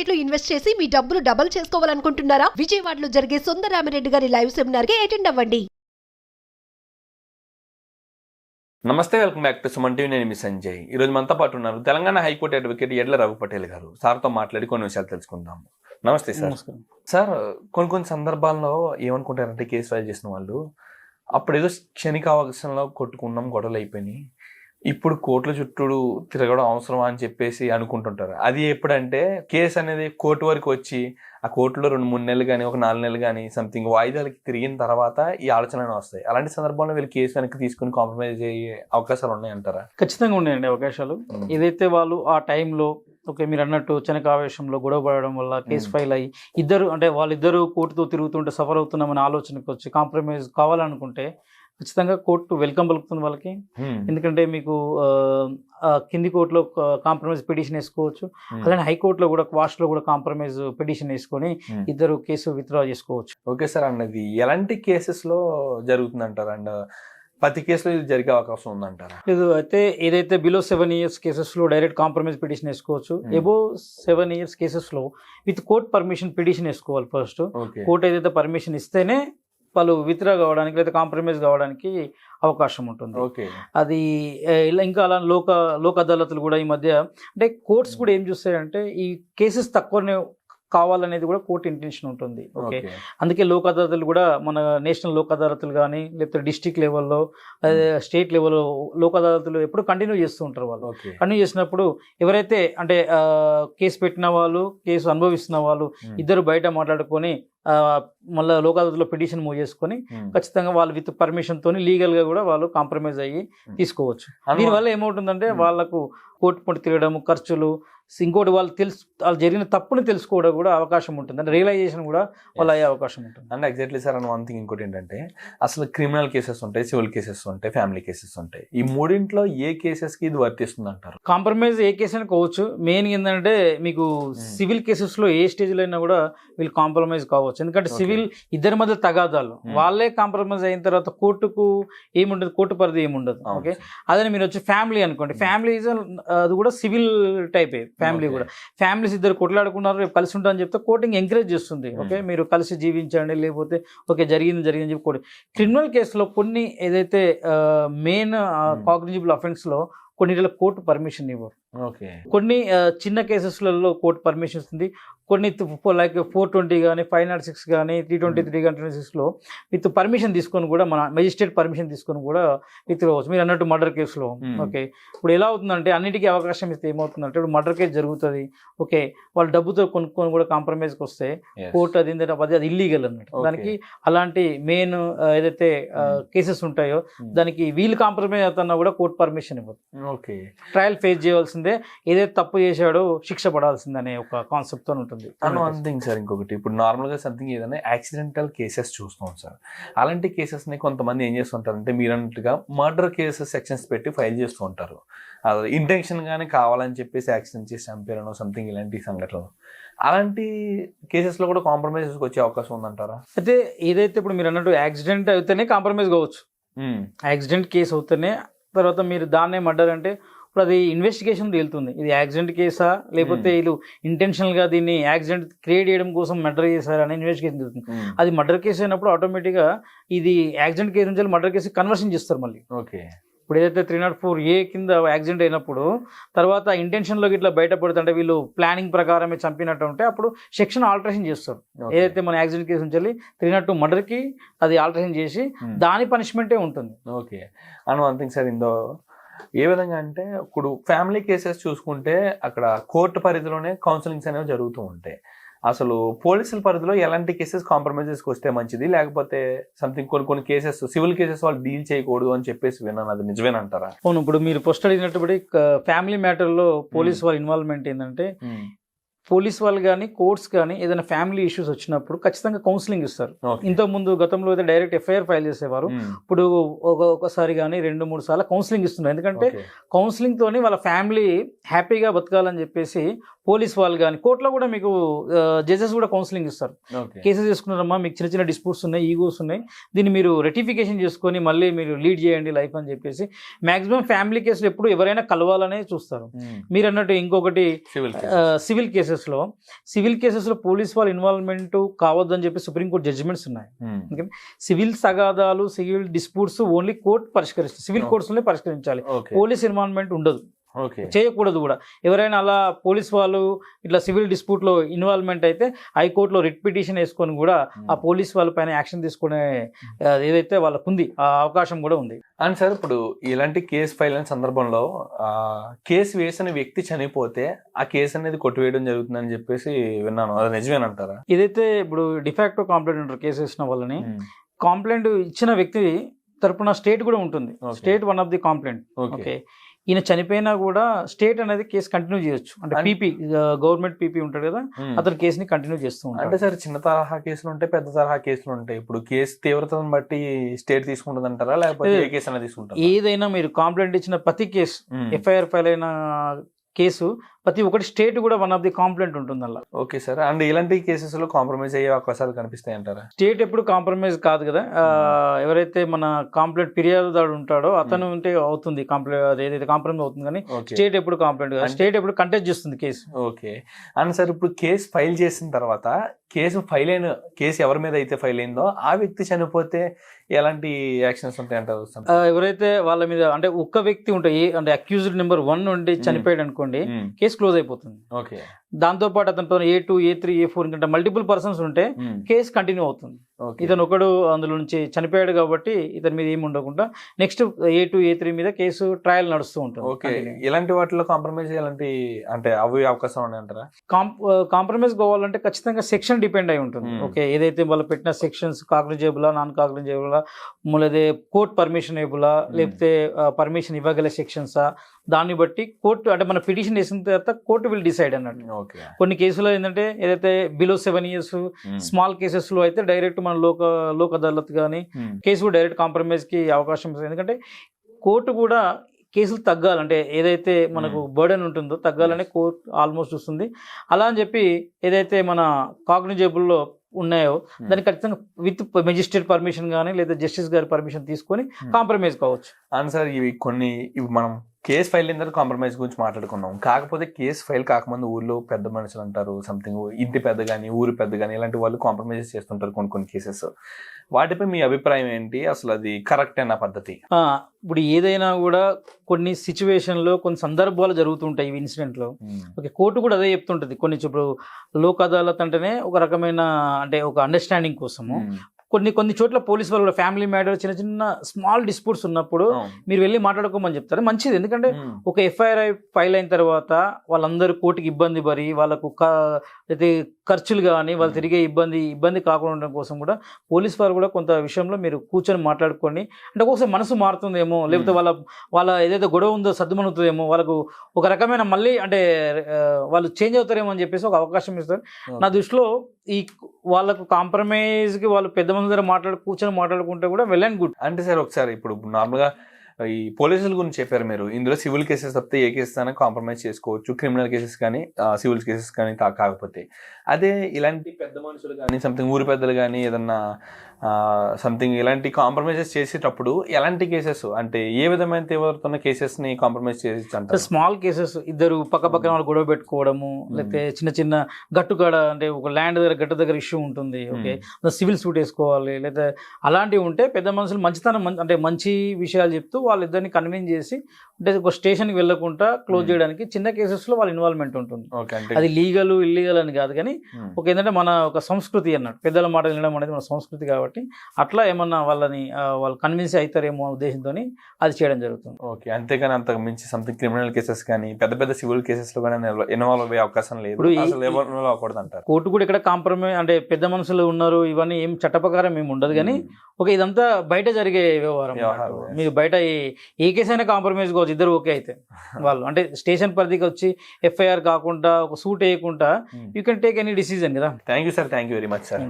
మార్కెట్లో ఇన్వెస్ట్ చేసి మీ డబ్బులు డబుల్ చేసుకోవాలనుకుంటున్నారా? విజయవాడలో జరిగే సుందరామిరెడ్డి గారి లైవ్ సెమినార్కి అటెండ్ అవ్వండి. నమస్తే welcome back to Suman TV. నేను మీ సంజయ్. ఈరోజు మనతో పాటు ఉన్నారు తెలంగాణ హైకోర్టు అడ్వకేట్ ఎడ్ల రఘు పటేల్ గారు. సార్తో మాట్లాడి కొన్ని విషయాలు తెలుసుకుందాం నమస్తే సార్. సార్ కొన్ని కొన్ని సందర్భాల్లో ఏమనుకుంటారంటే కేసు ఫైల్ చేసిన వాళ్ళు అప్పుడు ఏదో క్షణిక అవకాశంలో కొట్టుకున్నాం గొడవలు అయిపోయినాయి. ఇప్పుడు కోర్టుల చుట్టూ తిరగడం అవసరమా అని చెప్పేసి అనుకుంటుంటారు అది ఎప్పుడంటే కేసు అనేది కోర్టు వరకు వచ్చి ఆ కోర్టులో రెండు మూడు నెలలు కానీ ఒక నాలుగు నెలలు కానీ సంథింగ్ వాయిదాలకి తిరిగిన తర్వాత ఈ ఆలోచనలు వస్తాయి అలాంటి సందర్భంలో వీళ్ళు కేసు వెనక్కి తీసుకుని కాంప్రమైజ్ అయ్యే అవకాశాలు ఉన్నాయంటారా ఖచ్చితంగా ఉన్నాయండి అవకాశాలు. ఏదైతే వాళ్ళు ఆ టైంలో ఓకే మీరు అన్నట్టు చెనక ఆవేశంలో గొడవ పడడం వల్ల కేసు. ఫైల్ అయ్యి ఇద్దరు అంటే వాళ్ళిద్దరు కోర్టుతో తిరుగుతుంటే సఫర్ అవుతున్నామని ఆలోచనకు వచ్చి కాంప్రమైజ్ కావాలనుకుంటే ఖచ్చితంగా కోర్టు వెల్కమ్ పలుకుతుంది వాళ్ళకి. ఎందుకంటే మీకు కింది కోర్టులో కాంప్రమైజ్ పిటిషన్ వేసుకోవచ్చు. అలానే హైకోర్టులో కూడా క్వాస్ట్లో కూడా కాంప్రమైజ్ పిటిషన్ వేసుకొని. ఇద్దరు కేసు విత్డ్రా చేసుకోవచ్చు ఓకే సార్ అన్నది ఎలాంటి కేసెస్లో జరుగుతుంది అంటారు అండ్ ప్రతి కేసులో ఇది జరిగే అవకాశం ఉందంటారా లేదు అయితే ఏదైతే బిలో సెవెన్ ఇయర్స్ కేసెస్లో డైరెక్ట్ కాంప్రమైజ్ పిటిషన్ వేసుకోవచ్చు. ఎబో సెవెన్ ఇయర్స్ కేసెస్లో విత్ కోర్ట్ పర్మిషన్ పిటిషన్ వేసుకోవాలి ఫస్ట్ కోర్ట్ ఏదైతే పర్మిషన్ ఇస్తేనే వాళ్ళు విత్డ్రా కావడానికి లేదా కాంప్రమైజ్ కావడానికి అవకాశం ఉంటుంది. ఓకే. అది ఇంకా అలా లోక లోక్ అదాలతులు కూడా ఈ మధ్య అంటే కోర్ట్స్ కూడా ఏం చూస్తాయంటే ఈ కేసెస్ తక్కువనే కావాలనేది కూడా కోర్టు ఇంటెన్షన్ ఉంటుంది. ఓకే? అందుకే లోక్ అదాలతులు కూడా మన నేషనల్ లోక్ అదాలతులు కానీ లేకపోతే డిస్టిక్ లెవెల్లో స్టేట్ లెవెల్లో లోక్ అదాలతులు ఎప్పుడు కంటిన్యూ చేస్తూ ఉంటారు వాళ్ళు. కంటిన్యూ చేసినప్పుడు ఎవరైతే అంటే కేసు పెట్టిన వాళ్ళు కేసు అనుభవిస్తున్న వాళ్ళు హ్మ్. ఇద్దరు బయట మాట్లాడుకొని మళ్ళీ లోక్ అదాలత్లో పిటిషన్ మూవ్ చేసుకొని హ్మ్. ఖచ్చితంగా వాళ్ళు విత్ పర్మిషన్ తోని లీగల్గా కూడా వాళ్ళు కాంప్రమైజ్ అయ్యి Hmm. తీసుకోవచ్చు. అను- దీనివల్ల ఏమవుతుందంటే Hmm. వాళ్ళకు కోర్టు పొట్టి తిరగడం ఖర్చులు ఇంకోటి వాళ్ళు తెలుసు వాళ్ళు జరిగిన తప్పుని తెలుసుకోవడం కూడా అవకాశం ఉంటుంది. అంటే రియలైజేషన్ కూడా వాళ్ళు అయ్యే అవకాశం ఉంటుంది. అండ్ ఎగ్జాక్ట్లీ సార్ అని వన్ థింగ్ ఇంకోటి ఏంటంటే అసలు క్రిమినల్ కేసెస్ ఉంటాయి సివిల్ కేసెస్ ఉంటాయి ఫ్యామిలీ కేసెస్ ఉంటాయి. ఈ మూడింట్లో ఏ కేసెస్కి ఇది వర్తిస్తుంది అంటారు కాంప్రమైజ్ ఏ కేసు అయినా కావచ్చు. మెయిన్ ఏంటంటే మీకు సివిల్ కేసెస్లో ఏ స్టేజ్లో అయినా కూడా వీళ్ళు కాంప్రమైజ్ కావచ్చు. ఎందుకంటే Okay. సివిల్ ఇద్దరి మధ్య తగాదాలు. వాళ్ళే కాంప్రమైజ్ అయిన తర్వాత కోర్టుకు ఏముండదు కోర్టు పరిధి ఏముండదు ఓకే. అదే మీరు వచ్చి ఫ్యామిలీ అనుకోండి. ఫ్యామిలీ అది కూడా సివిల్ టైపే ఫ్యామిలీ. కూడా ఫ్యామిలీస్ ఇద్దరు కొట్లాడుకున్నారు రేపు కలిసి ఉంటారని చెప్తే కోర్టింగ్ ఎంకరేజ్ చేస్తుంది. ఓకే మీరు కలిసి జీవించండి లేకపోతే ఓకే జరిగింది జరిగింది చెప్పి కోర్టు క్రిమినల్ కేసులో కొన్ని ఏదైతే మెయిన్. కాగ్నిజిబుల్ అఫెన్స్లో కొన్నిటిలో కోర్టు పర్మిషన్ ఇవ్వరు ఓకే. కొన్ని చిన్న కేసెస్లలో కోర్టు పర్మిషన్ ఇస్తుంది కొన్ని లైక్ ఫోర్ ట్వంటీ కానీ ఫైవ్ నాట్ సిక్స్ కానీ త్రీ ట్వంటీ త్రీ కానీ ట్వంటీ సిక్స్లో విత్ పర్మిషన్ తీసుకొని కూడా మన మెజిస్ట్రేట్ పర్మిషన్ తీసుకొని కూడా విత్ మీరు అన్నట్టు మర్డర్ కేసులో. ఓకే. ఇప్పుడు ఎలా అవుతుందంటే అన్నిటికీ అవకాశం ఇస్తే ఏమవుతుందంటే ఇప్పుడు మర్డర్ కేసు జరుగుతుంది. ఓకే. వాళ్ళు డబ్బుతో కొనుక్కొని కూడా కాంప్రమైజ్కి వస్తే. కోర్టు అది ఏంటంటే అది అది ఇల్లీగల్ అన్నట్టు. దానికి అలాంటి మెయిన్ ఏదైతే. కేసెస్ ఉంటాయో. దానికి వీళ్ళు కాంప్రమైజ్ అవుతున్నా కూడా కోర్టు పర్మిషన్ ఇవ్వదు. ఓకే. ట్రయల్ ఫేస్ చేయాల్సిందే. ఏదైతే తప్పు చేశాడో శిక్ష పడాల్సిందనే ఒక కాన్సెప్ట్తో ఉంటుంది. వన్ థింగ్ సార్ ఇంకొకటి. ఇప్పుడు నార్మల్గా సంథింగ్ ఏదైనా యాక్సిడెంటల్ కేసెస్ చూస్తాం సార్. అలాంటి కేసెస్ని కొంతమంది ఏం చేస్తుంటారంటే మీరు అన్నట్టుగా మర్డర్ కేసెస్ సెక్షన్స్ పెట్టి ఫైల్ చేస్తూ ఉంటారు. అది ఇంటెన్షన్ గానే కావాలని చెప్పేసి యాక్సిడెంట్ చేసి చంపారనో సంథింగ్ ఇలాంటి సంఘటనలు. అలాంటి కేసెస్లో కూడా కాంప్రమైజెస్ వచ్చే అవకాశం ఉందంటారా? అయితే ఏదైతే ఇప్పుడు మీరు అన్నట్టు యాక్సిడెంట్ అయితేనే కాంప్రమైజ్ కావచ్చు. యాక్సిడెంట్ కేసు అవుతేనే తర్వాత మీరు దాన్నే మర్డర్ అంటే ఇప్పుడు అది ఇన్వెస్టిగేషన్ తేలుతుంది. ఇది యాక్సిడెంట్ కేసా లేకపోతే Hmm. వీళ్ళు ఇంటెన్షనల్గా దీన్ని యాక్సిడెంట్ క్రియేట్ చేయడం కోసం మర్డర్ చేశారా అని ఇన్వెస్టిగేషన్ తెలుస్తుంది అది మర్డర్ కేసు అయినప్పుడు ఆటోమేటిక్గా ఇది యాక్సిడెంట్ కేసు నుంచి మర్డర్ కేసు కన్వర్షన్ చేస్తారు మళ్ళీ. ఓకే. ఇప్పుడు ఏదైతే త్రీ నాట్ ఫోర్ ఏ కింద యాక్సిడెంట్ అయినప్పుడు తర్వాత ఇంటెన్షన్లో ఇట్లా బయటపడుతుంటే వీళ్ళు ప్లానింగ్ ప్రకారమే చంపినట్టు ఉంటే అప్పుడు సెక్షన్ ఆల్టరేషన్ చేస్తారు. ఏదైతే మన యాక్సిడెంట్ కేసు నుంచి త్రీ నాట్ టూ మర్డర్కి అది ఆల్టరేషన్ చేసి దాని పనిష్మెంటే ఉంటుంది. Okay. And one thing sir ఇందో ఏ విధంగా అంటే ఇప్పుడు ఫ్యామిలీ కేసెస్ చూసుకుంటే అక్కడ కోర్టు పరిధిలోనే కౌన్సిలింగ్స్ అనేవి జరుగుతూ ఉంటాయి. అసలు పోలీసుల పరిధిలో ఎలాంటి కేసెస్ కాంప్రమైజెస్కి వస్తే మంచిది? లేకపోతే సంథింగ్ కొన్ని కొన్ని కేసెస్ సివిల్ కేసెస్ వాళ్ళు డీల్ చేయకూడదు అని చెప్పేసి విన్నాను. అది నిజమేనంటారా? అవును ఇప్పుడు మీరు ఫస్ట్ అడిగినట్టుబడి ఫ్యామిలీ మ్యాటర్లో పోలీస్ వాళ్ళ ఇన్వాల్వ్మెంట్ ఏంటంటే పోలీస్ వాళ్ళు కానీ కోర్ట్స్ కానీ ఏదైనా ఫ్యామిలీ ఇష్యూస్ వచ్చినప్పుడు ఖచ్చితంగా కౌన్సిలింగ్ ఇస్తారు. ఓకే. ఇంతకుముందు గతంలో అయితే డైరెక్ట్ ఎఫ్ఐఆర్ ఫైల్ చేసేవారు. ఇప్పుడు ఒక ఒకసారి కానీ రెండు మూడు సార్లు కౌన్సిలింగ్ ఇస్తున్నారు. ఎందుకంటే కౌన్సిలింగ్ తోని వాళ్ళ ఫ్యామిలీ హ్యాపీగా బతకాలని చెప్పేసి పోలీస్ వాళ్ళు కానీ కోర్టులో కూడా మీకు జడ్జెస్ కూడా కౌన్సిలింగ్ ఇస్తారు. కేసెస్ చేసుకున్నారమ్మా మీకు చిన్న చిన్న డిస్ప్యూట్స్ ఉన్నాయి ఈగోస్ ఉన్నాయి. దీన్ని మీరు రెటిఫికేషన్ చేసుకొని మళ్ళీ మీరు లీడ్ చేయండి లైఫ్ అని చెప్పేసి మాక్సిమం ఫ్యామిలీ కేసులు ఎప్పుడు ఎవరైనా కలవాలనే చూస్తారు. మీరు అన్నట్టు ఇంకొకటి సివిల్ కేసెస్ కేసెస్లో సివిల్ కేసెస్లో పోలీస్ వాళ్ళ ఇన్వాల్వ్మెంట్ కావద్దని చెప్పి సుప్రీంకోర్టు జడ్జిమెంట్స్ ఉన్నాయి. ఉమ్. సివిల్ తగాదాలు సివిల్ డిస్ప్యూట్స్ ఓన్లీ కోర్టు పరిష్కరిస్తుంది. సివిల్. కోర్ట్స్లోనే పరిష్కరించాలి. పోలీస్ ఇన్వాల్వ్మెంట్ ఉండదు. చేయకూడదు కూడా. ఎవరైనా అలా పోలీస్ వాళ్ళు ఇట్లా సివిల్ డిస్ప్యూట్లో ఇన్వాల్వ్మెంట్ అయితే హైకోర్టులో రిట్ పిటిషన్ వేసుకొని కూడా ఆ పోలీస్ వాళ్ళ పైన యాక్షన్ తీసుకునే ఏదైతే వాళ్ళకు ఉంది ఆ అవకాశం కూడా ఉంది. అండ్ సార్ ఇప్పుడు ఇలాంటి కేసు ఫైల్ అయిన సందర్భంలో ఆ, కేసు వేసిన వ్యక్తి చనిపోతే ఆ కేసు అనేది కొట్టివేయడం జరుగుతుందని చెప్పేసి విన్నాను. అది నిజమేనంటారా? ఏదైతే ఇప్పుడు డిఫాక్టో కాంప్లైంట్ అంటారు కేసు వేసిన వాళ్ళని. కాంప్లైంట్ ఇచ్చిన వ్యక్తి తరపున స్టేట్ కూడా ఉంటుంది. State one of the complaint okay. ఈయన చనిపోయినా కూడా స్టేట్ అనేది కేసు కంటిన్యూ చేయొచ్చు. అంటే పీపీ గవర్నమెంట్ పీపీ ఉంటాడు కదా. అతను కేసుని కంటిన్యూ చేస్తూ అంటే ఉంటాడు సార్ చిన్న తరహా కేసులు ఉంటాయి పెద్ద తరహా కేసులు ఉంటాయి. ఇప్పుడు కేసు తీవ్రతను బట్టి స్టేట్ తీసుకుంటుంది అంటారా లేకపోతే ఏ కేసు అనేది తీసుకుంటారా ఏదైనా మీరు కాంప్లైంట్ ఇచ్చిన ప్రతి కేసు. ఎఫ్ఐఆర్ ఫైల్ అయిన కేసు ప్రతి ఒక్కటి స్టేట్ కూడా వన్ ఆఫ్ ది కాంప్లైంట్ ఉంటుంది అలా ఓకే సార్. అండ్ ఇలాంటి కేసెస్లో కాంప్రమైజ్ అయ్యే అవకాశాలు కనిపిస్తాయి అంటారా? స్టేట్ ఎప్పుడు కాంప్రమైజ్ కాదు కదా. ఎవరైతే మన కాంప్లైంట్ ఫిర్యాదుదారు ఉంటాడో అతను ఉంటే అవుతుంది కాంప్లైంట్ ఏదైతే కాంప్రమైజ్ అవుతుంది కానీ స్టేట్ ఎప్పుడు కాంప్లైంట్ కాదు. స్టేట్ ఎప్పుడు కంటెస్ట్ చేస్తుంది కేసు. ఓకే. అండ్ సార్ ఇప్పుడు కేసు ఫైల్ చేసిన తర్వాత కేసు ఫైల్ అయిన కేసు ఎవరి మీద అయితే ఫైల్ అయిందో ఆ వ్యక్తి చనిపోతే ఎలాంటి యాక్షన్స్ ఉంటాయి అంటారు ఆ, ఎవరైతే వాళ్ళ మీద అంటే ఒక్క వ్యక్తి ఉంటే ఏ అంటే అక్యూజ్డ్ నెంబర్ వన్ ఉండి చనిపోయాడు అనుకోండి. కేసు క్లోజ్ అయిపోతుంది. ఓకే. దాంతో పాటు అతని A two A three A four ఇంకా మల్టిపుల్ పర్సన్స్ ఉంటే. కేసు కంటిన్యూ అవుతుంది. ఇతను ఒకడు అందులో నుంచి చనిపోయాడు కాబట్టి ఇతని మీద ఏమి ఉండకుండా next A two A three మీద కేసు ట్రయల్ నడుస్తూ ఉంటుంది. ఓకే. ఇలాంటి వాటిలో కాంప్రమైజ్ ఎలాంటి అంటే అవి అవకాశం అంటారా? కాంప్రమైజ్ కావాలంటే ఖచ్చితంగా సెక్షన్ డిపెండ్ అయి ఉంటుంది. Hmm. ఓకే ఏదైతే వాళ్ళు పెట్టిన సెక్షన్స్ కాగ్నిజేబులా నాన్ కాగ్నిజేబులా లేదా కోర్ట్ పర్మిషన్ ఏబులా లేకపోతే పర్మిషన్ ఇవ్వగల సెక్షన్సా దాన్ని బట్టి కోర్టు అంటే మన పిటిషన్ వేసిన తర్వాత కోర్టు విల్ డిసైడ్ అన్నట్టు. కొన్ని కేసులో ఏంటంటే ఏదైతే బిలో సెవెన్ ఇయర్స్ స్మాల్ కేసెస్లో అయితే డైరెక్ట్ మన లోక లోక్ అదాలత్ కానీ ఉమ్. కేసు డైరెక్ట్ కాంప్రమైజ్కి అవకాశం ఉంది ఎందుకంటే కోర్టు కూడా కేసులు తగ్గాలంటే ఏదైతే మనకు బర్డెన్ ఉంటుందో తగ్గాలని కోర్టు ఆల్మోస్ట్ చూస్తుంది. అలా అని చెప్పి ఏదైతే మన కాగ్నిజేబుల్లో ఉన్నాయో దానికి ఖచ్చితంగా విత్ మెజిస్ట్రేట్ పర్మిషన్ కానీ లేదా జస్టిస్ గారి పర్మిషన్ తీసుకొని Hmm. కాంప్రమైజ్ కావచ్చు. అవును సార్ ఇవి కొన్ని ఇవి మనం కేసు ఫైల్ అయిన తర్వాత కాంప్రమైజ్ గురించి మాట్లాడుకున్నాం కాకపోతే కేసు ఫైల్ కాకముందు ఊర్లో పెద్ద మనుషులు అంటారు సంథింగ్ ఇంటి పెద్ద కానీ ఊరు పెద్ద కానీ ఇలాంటి వాళ్ళు కాంప్రమైజ్ చేస్తుంటారు కొన్ని కొన్ని కేసెస్ వాటిపై మీ అభిప్రాయం ఏంటి? అసలు అది కరెక్ట్ అన్న పద్ధతి? ఇప్పుడు ఏదైనా కూడా కొన్ని సిచ్యువేషన్లో కొన్ని సందర్భాలు జరుగుతుంటాయి ఈ ఇన్సిడెంట్లో ఓకే కోర్టు కూడా అదే చెప్తుంటుంది. కొన్ని ఇప్పుడు లోక్ అదాలత్ అంటేనే ఒక రకమైన అంటే ఒక అండర్స్టాండింగ్ కోసము. కొన్ని కొన్ని చోట్ల పోలీస్ వాళ్ళు కూడా ఫ్యామిలీ మ్యాటర్ చిన్న చిన్న స్మాల్ డిస్ప్యూట్స్ ఉన్నప్పుడు మీరు వెళ్ళి మాట్లాడుకోమని చెప్తారు. మంచిది. ఎందుకంటే ఒక ఎఫ్ఐఆర్ ఫైల్ అయిన తర్వాత వాళ్ళందరూ కోర్టుకి ఇబ్బంది పడి వాళ్ళకు అయితే ఖర్చులు కానీ వాళ్ళు తిరిగే ఇబ్బంది ఇబ్బంది కాకుండా ఉండడం కోసం కూడా పోలీస్ వారు కూడా కొంత విషయంలో మీరు కూర్చొని మాట్లాడుకోండి. అంటే ఒకసారి మనసు మారుతుందేమో లేకపోతే వాళ్ళ వాళ్ళ ఏదైతే గొడవ ఉందో సర్దుమనుతుందేమో వాళ్ళకు ఒక రకమైన మళ్ళీ అంటే వాళ్ళు చేంజ్ అవుతారేమో అని చెప్పేసి ఒక అవకాశం ఇస్తారు. నా దృష్టిలో ఈ వాళ్ళకు కాంప్రమైజ్కి వాళ్ళు పెద్ద మంది దగ్గర మాట్లాడు కూర్చొని మాట్లాడుకుంటే కూడా వెల్ అండ్ గుడ్ అంటే సార్ ఒకసారి ఇప్పుడు నార్మల్గా ఈ పోలీసుల గురించి చెప్పారు మీరు. ఇందులో సివిల్ కేసెస్ తప్పితే ఏ కేసెస్ అయినా కాంప్రమైజ్ చేసుకోవచ్చు. క్రిమినల్ కేసెస్ కానీ సివిల్ కేసెస్ కానీ కాకపోతే. అదే ఇలాంటి పెద్ద మనుషులు కానీ సంథింగ్ ఊరి పెద్దలు కానీ ఏదన్నా సంథింగ్ ఇలాంటి కాంప్రమైజెస్ చేసేటప్పుడు ఎలాంటి కేసెస్ అంటే ఏ విధమైన తీవ్రతున్న కేసెస్ని కాంప్రమైజ్ చేసి అంటారు స్మాల్ కేసెస్ ఇద్దరు పక్క పక్కన వాళ్ళు గొడవ పెట్టుకోవడము లేకపోతే చిన్న చిన్న గట్టుకాడ అంటే ఒక ల్యాండ్ దగ్గర గట్టు దగ్గర ఇష్యూ ఉంటుంది ఓకే సివిల్ సూట్ వేసుకోవాలి లేదా అలాంటివి ఉంటే పెద్ద మనుషులు మంచితనం అంటే మంచి విషయాలు చెప్తూ వాళ్ళిద్దరిని కన్విన్స్ చేసి అంటే ఒక స్టేషన్కి వెళ్ళకుండా క్లోజ్ Hmm. చేయడానికి చిన్న కేసెస్లో వాళ్ళ ఇన్వాల్వ్మెంట్ ఉంటుంది. ఓకే అంటే అది లీగల్ ఇల్లీగల్ అని కాదు కానీ. ఒక ఏంటంటే మన ఒక సంస్కృతి అన్నట్టు పెద్దల మాట వినడం అనేది మన సంస్కృతి కాబట్టి అట్లా ఏమన్నా వాళ్ళని వాళ్ళు కన్విన్స్ అవుతారేమో ఉద్దేశంతో అది చేయడం జరుగుతుంది. ఓకే అంతేగాని అంతకు మించి సంథింగ్ క్రిమినల్ కేసెస్ కానీ పెద్ద పెద్ద సివిల్ కేసెస్లో కానీ ఇన్వాల్వ్ అయ్యే అవకాశం లేదు. అవ్వకూడదు అంటారు కోర్టు కూడా ఇక్కడ కాంప్రమైజ్ అంటే పెద్ద మనుషులు ఉన్నారు ఇవన్నీ ఏం చట్ట ప్రకారం ఏమి ఉండదు కానీ ఓకే ఇదంతా బయట జరిగే వ్యవహారం. మీరు బయట ఏ కేసు అయినా కాంప్రమైజ్ కావచ్చు ఇద్దరు ఓకే అయితే. వాళ్ళు అంటే స్టేషన్ పరిధికి వచ్చి ఎఫ్ఐఆర్ కాకుండా ఒక సూట్ వేయకుండా you can take any decision కదా. Thank you sir thank you very much sir